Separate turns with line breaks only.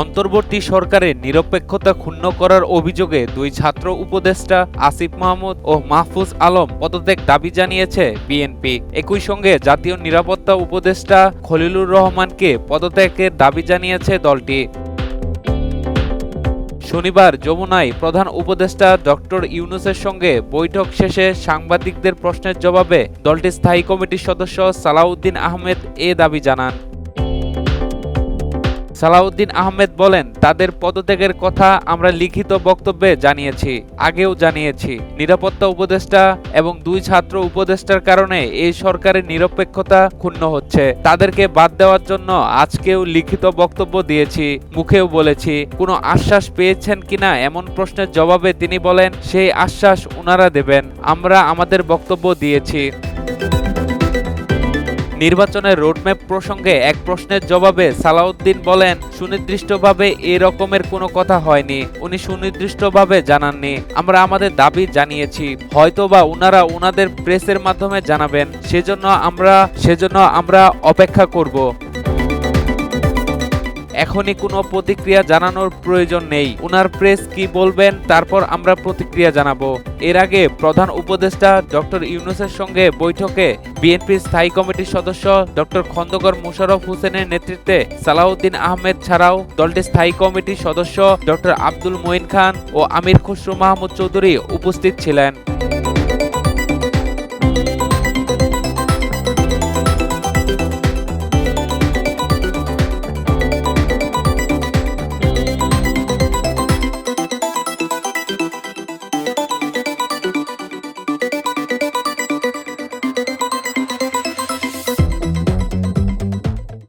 অন্তর্বর্তী সরকারের নিরপেক্ষতা ক্ষুণ্ণ করার অভিযোগে দুই ছাত্র উপদেষ্টা আসিফ মাহমুদ ও মাহফুজ আলম পদত্যাগ দাবি জানিয়েছে বিএনপি। একই সঙ্গে জাতীয় নিরাপত্তা উপদেষ্টা খলিলুর রহমানকে পদত্যাগের দাবি জানিয়েছে দলটি। শনিবার যমুনায় প্রধান উপদেষ্টা ডক্টর ইউনুসের সঙ্গে বৈঠক শেষে সাংবাদিকদের প্রশ্নের জবাবে দলটির স্থায়ী কমিটির সদস্য সালাউদ্দিন আহমেদ এ দাবি জানান। সালাউদ্দিন আহমেদ বলেন, তাদের পদত্যাগের কথা আমরা লিখিত বক্তব্যে জানিয়েছি, আগেও জানিয়েছি। নিরাপত্তা উপদেষ্টা এবং দুই ছাত্র উপদেষ্টার কারণে এই সরকারের নিরপেক্ষতা ক্ষুণ্ণ হচ্ছে। তাদেরকে বাদ দেওয়ার জন্য আজকেও লিখিত বক্তব্য দিয়েছি। মুখেও বলেছি, কোনো আশ্বাস পেয়েছেন কিনা এমন প্রশ্নের জবাবে তিনি বলেন, সেই আশ্বাস উনারা দেবেন। আমরা আমাদের বক্তব্য দিয়েছি। নির্বাচনের রোডম্যাপ প্রসঙ্গে এক প্রশ্নের জবাবে সালাউদ্দিন বলেন, সুনির্দিষ্টভাবে এ রকমের কোনো কথা হয়নি। উনি সুনির্দিষ্টভাবে জানাননি। আমরা আমাদের দাবি জানিয়েছি। হয়তোবা উনারা উনাদের প্রেসের মাধ্যমে জানাবেন। সেজন্য আমরা সেজন্য আমরা অপেক্ষা করব। এখনই কোনো প্রতিক্রিয়া জানানোর প্রয়োজন নেই। উনার প্রেস কি বলবেন, তারপর আমরা প্রতিক্রিয়া জানাব। এর আগে প্রধান উপদেষ্টা ডক্টর ইউনুসের সঙ্গে বৈঠকে বিএনপির স্থায়ী কমিটির সদস্য ডক্টর খন্দকর মুশারফ হোসেনের নেতৃত্বে সালাউদ্দিন আহমেদ ছাড়াও দলটির স্থায়ী কমিটির সদস্য ডক্টর আব্দুল মঈন খান ও আমির খসরু মাহমুদ চৌধুরী উপস্থিত ছিলেন।